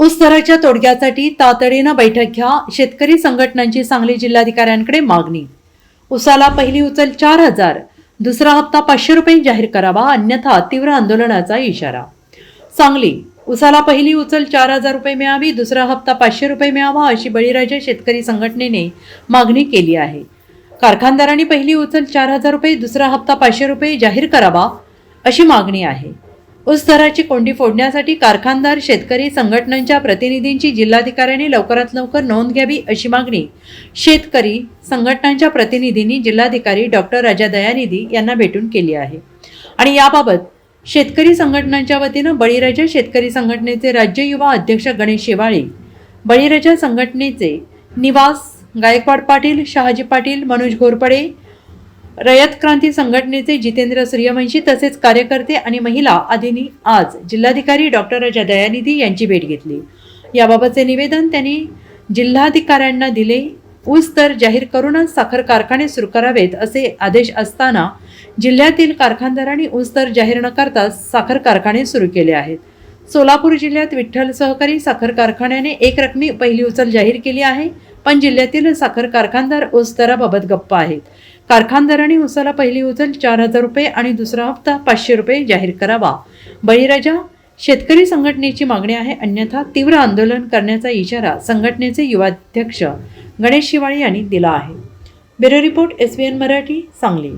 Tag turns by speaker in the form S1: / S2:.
S1: ऊस दराच्या तोडग्यासाठी तातडीनं बैठक घ्या शेतकरी संघटनांची सांगली जिल्हाधिकाऱ्यांकडे मागणी. उसाला पहिली उचल चार हजार दुसरा हप्ता पाचशे रुपये जाहीर करावा अन्यथा तीव्र आंदोलनाचा इशारा. सांगली उसाला पहिली उचल चार हजार रुपये मिळावी दुसरा हप्ता पाचशे रुपये मिळावा अशी बळीराजा शेतकरी संघटनेने मागणी केली आहे. कारखानदारांनी पहिली उचल चार हजार रुपये दुसरा हप्ता पाचशे रुपये जाहीर करावा अशी मागणी आहे. ऊस दराची कोंडी फोडण्यासाठी कारखानदार शेतकरी संघटनांच्या प्रतिनिधींची जिल्हाधिकाऱ्यांनी लवकरात लवकर नोंद घ्यावी अशी मागणी शेतकरी संघटनांच्या प्रतिनिधींनी जिल्हाधिकारी डॉक्टर राजा दयानिधी यांना भेटून केली आहे. आणि याबाबत शेतकरी संघटनांच्या वतीनं बळीराजा शेतकरी संघटनेचे राज्य युवा अध्यक्ष गणेश शेवाळे बळीराजा संघटनेचे निवास गायकवाड पाटील शहाजी पाटील मनोज घोरपडे रयत क्रांती संघटनेचे जितेंद्र सूर्यवंशी तसेच कार्यकर्ते आणि महिला आदींनी आज जिल्हाधिकारी डॉक्टर अजय दयानिधी यांची भेट घेतली. याबाबतचे निवेदन त्यांनी जिल्हाधिकाऱ्यांना दिले. ऊस दर जाहीर करूनच साखर कारखाने सुरू करावेत असे आदेश असताना जिल्ह्यातील कारखानदारांनी ऊस दर जाहीर न करता साखर कारखाने सुरू केले आहेत. सोलापूर जिल्ह्यात विठ्ठल सहकारी साखर कारखान्याने एक रकमी पहिली उचल जाहीर केली आहे पण जिल्ह्यातील साखर कारखानदार ऊस दराबाबत गप्प आहेत. कारखानदारांनी उसाला पहिली उचल चार हजार रुपये आणि दुसरा हप्ता पाचशे रुपये जाहीर करावा. बळीराजा शेतकरी संघटनेची मागणी आहे अन्यथा तीव्र आंदोलन करण्याचा इशारा संघटनेचे युवाध्यक्ष गणेश शिवाळे यांनी दिला आहे. Bureau report S Marathi Sangli.